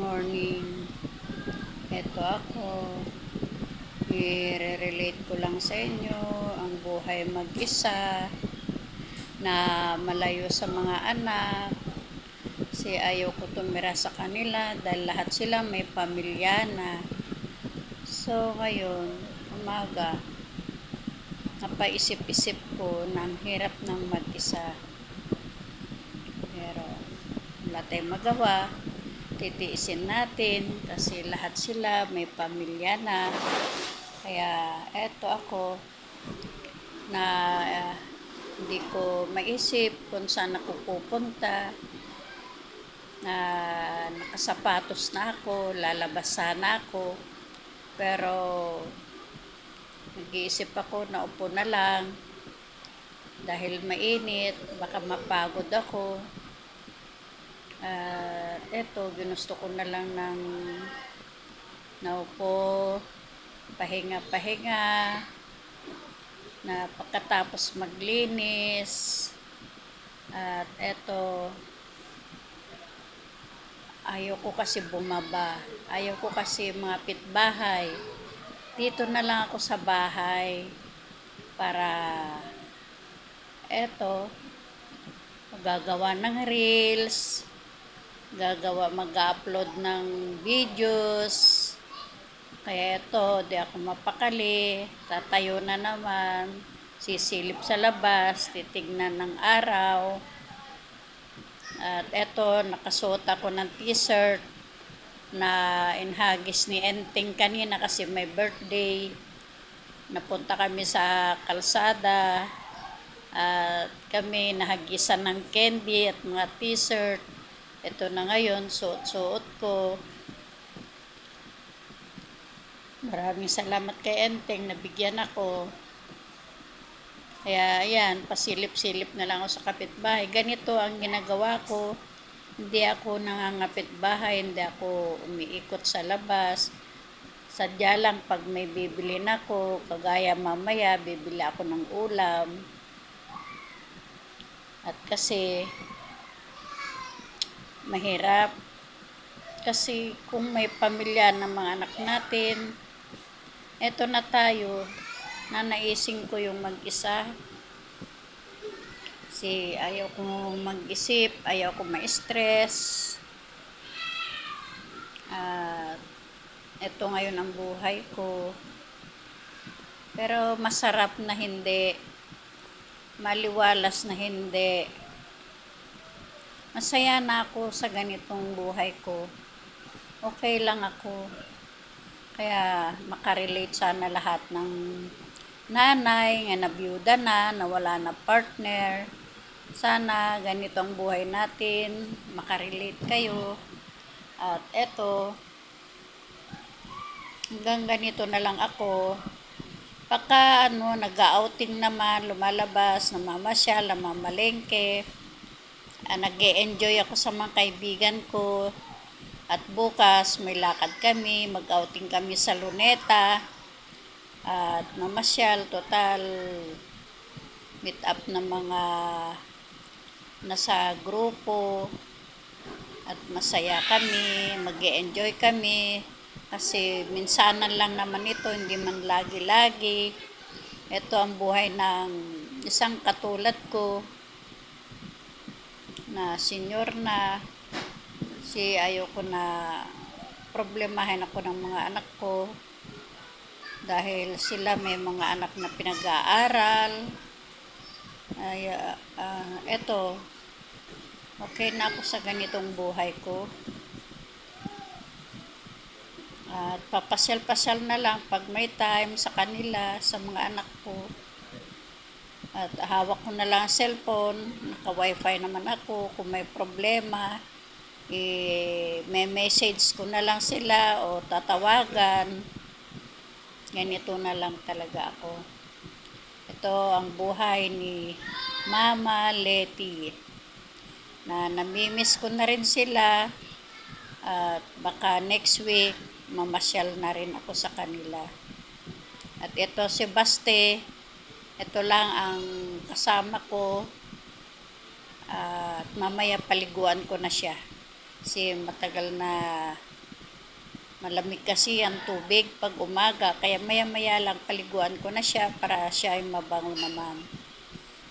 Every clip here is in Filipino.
morning. Ito ako. I-relate ko lang sa inyo ang buhay mag-isa na malayo sa mga anak. Si ayaw ko tumira sa kanila dahil lahat sila may pamilya na. So, ngayon, umaga, napaisip-isip ko na ang hirap ng mag-isa. Pero, wala tayong magawa. Titiisin natin kasi lahat sila may pamilya na. Kaya, eto ako na ah, hindi ko maisip kung saan ako pupunta na nakasapatos na ako, lalabas sana ako. Pero, nag-iisip ako na upo na lang dahil mainit, baka mapagod ako. At eto, ginusto ko na lang ng naupo, pahinga-pahinga, na pagkatapos maglinis. At eto, ayaw ko kasi bumaba. Ayaw ko kasi mga pitbahay. Dito na lang ako sa bahay para eto, gagawa ng reels, gagawa, mag-upload ng videos. Kaya ito, di ako mapakali. Tatayo na naman. Sisilip sa labas, titignan ng araw. At eto, nakasuot ako ng t-shirt na inhagis ni Enteng kanina kasi may birthday. Napunta kami sa kalsada. At kami nahagisan ng candy at mga t-shirt. Ito na ngayon, suot-suot ko. Maraming salamat kay Enteng, nabigyan ako. Kaya ayan, pasilip-silip na lang ako sa kapitbahay. Ganito ang ginagawa ko. Hindi ako nangangapit bahay, hindi ako umiikot sa labas. Sadya lang pag may bibili na ako, kagaya mamaya, bibili ako ng ulam. At kasi, mahirap. Kasi kung may pamilya ng mga anak natin, eto na tayo, na naising ko yung mag-isa. Si ayaw ko mag-isip, ayaw ko ma-stress. At eto ngayon ang buhay ko. Pero masarap na hindi. Maliwalas na hindi. Masaya na ako sa ganitong buhay ko. Okay lang ako. Kaya makarelate sana lahat ng nanay nga nabiyuda na, nawala na partner. Sana ganito ang buhay natin, makarelate kayo. At eto, hanggang ganito na lang ako. Pagka ano, nag-outing naman, lumalabas, namamasyal, namamalengke, ah, nag enjoy ako sa mga kaibigan ko. At bukas, may lakad kami, mag-outing kami sa Luneta. At mamasyal, total, meet up ng mga nasa grupo. At masaya kami, mag enjoy kami. Kasi minsanan lang naman ito, hindi man lagi-lagi. Ito ang buhay ng isang katulad ko na senior na si ayoko na problemahin ako ng mga anak ko. Dahil sila may mga anak na pinag-aaral. Ay uh, uh, okay na ako sa ganitong buhay ko. At papasyal-pasyal na lang pag may time sa kanila sa mga anak ko at hawak ko na lang ang cellphone naka-wifi naman ako kung may problema eh, may message ko na lang sila o tatawagan. Ganito na lang talaga ako. Ito ang buhay ni Mama Leti. Na namimiss ko na rin sila. At baka next week, mamasyal na rin ako sa kanila. At ito si Baste. Ito lang ang kasama ko. At mamaya paliguan ko na siya. Kasi matagal na Malamig kasi ang tubig pag umaga, kaya maya-maya lang paliguan ko na siya para siya ay mabango naman.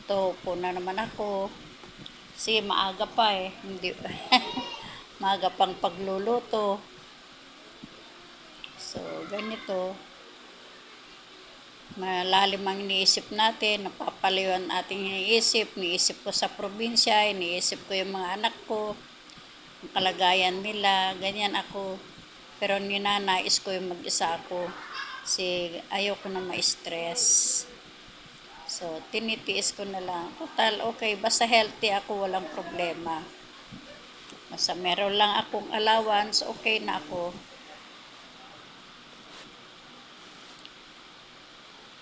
To po na naman ako. Kasi maaga pa eh. Hindi, maaga pang pagluluto. So, ganito. Malalim ang iniisip natin, napapaliw ang ating iniisip. Iniisip ko sa probinsya, iniisip ko yung mga anak ko, ang kalagayan nila, ganyan ako. Pero ninanais ko yung mag-isa ako. Kasi ayoko na ma-stress. So, tinitiis ko na lang. Total, okay. Basta healthy ako, walang problema. Basta meron lang akong allowance, okay na ako.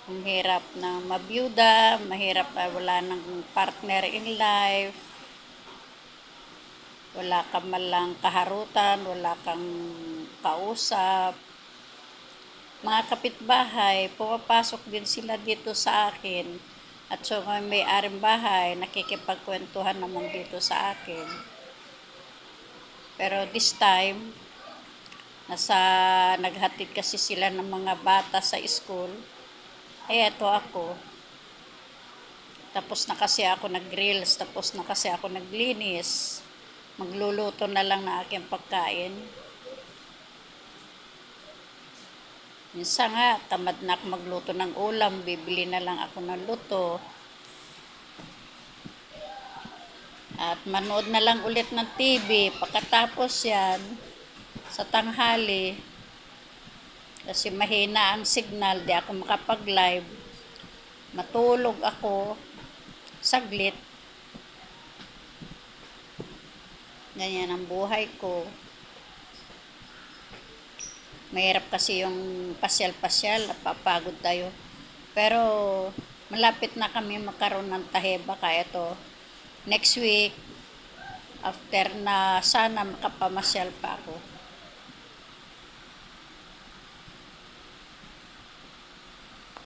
Ang hirap na mabiyuda, mahirap na wala ng partner in life, wala ka man lang kaharutan, wala kang kausap. Mga kapitbahay, pumapasok din sila dito sa akin. At so may aring bahay, nakikipagkwentuhan naman dito sa akin. Pero this time, nasa naghatid kasi sila ng mga bata sa school. Eh, eto ako. Tapos na kasi ako nag-grills, tapos na kasi ako naglinis. Magluluto na lang na aking pagkain. Minsan nga, tamad na ako magluto ng ulam, bibili na lang ako ng luto. At manood na lang ulit ng TV. Pagkatapos yan, sa tanghali, kasi mahina ang signal, di ako makapag-live. Matulog ako saglit. Ganyan ang buhay ko. Mahirap kasi yung pasyal-pasyal, napapagod tayo. Pero malapit na kami magkaroon ng taheba kaya ito. Next week, after na sana makapamasyal pa ako,